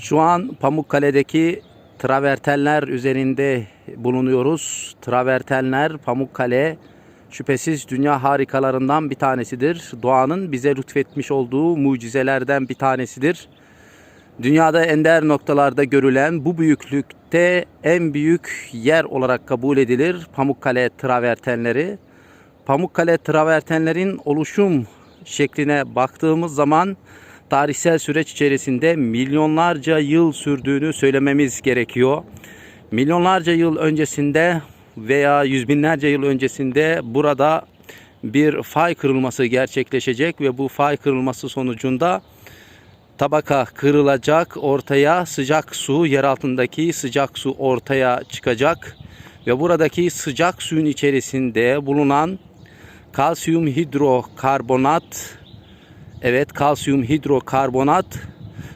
Şu an Pamukkale'deki travertenler üzerinde bulunuyoruz. Travertenler Pamukkale şüphesiz dünya harikalarından bir tanesidir. Doğanın bize lütfetmiş olduğu mucizelerden bir tanesidir. Dünyada ender noktalarda görülen bu büyüklükte en büyük yer olarak kabul edilir Pamukkale travertenleri. Pamukkale travertenlerin oluşum şekline baktığımız zaman tarihsel süreç içerisinde milyonlarca yıl sürdüğünü söylememiz gerekiyor. Milyonlarca yıl öncesinde veya yüz binlerce yıl öncesinde burada bir fay kırılması gerçekleşecek ve bu fay kırılması sonucunda tabaka kırılacak, ortaya sıcak su, yer altındaki sıcak su ortaya çıkacak ve buradaki sıcak suyun içerisinde bulunan kalsiyum hidrokarbonat evet kalsiyum hidrokarbonat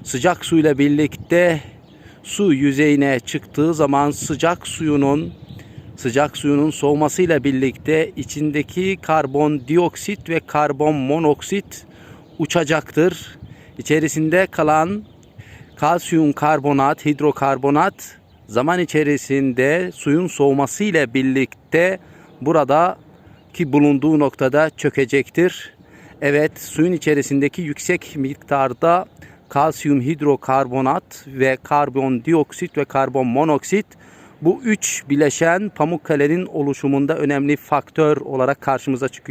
sıcak suyla birlikte su yüzeyine çıktığı zaman sıcak suyunun sıcak suyunun soğumasıyla birlikte içindeki karbondioksit ve karbon monoksit uçacaktır. İçerisinde kalan kalsiyum karbonat, hidrokarbonat zaman içerisinde suyun soğumasıyla birlikte burada ki bulunduğu noktada çökecektir. Evet, suyun içerisindeki yüksek miktarda kalsiyum hidrokarbonat ve karbondioksit ve karbon monoksit bu üç bileşen Pamukkale'nin oluşumunda önemli faktör olarak karşımıza çıkıyor.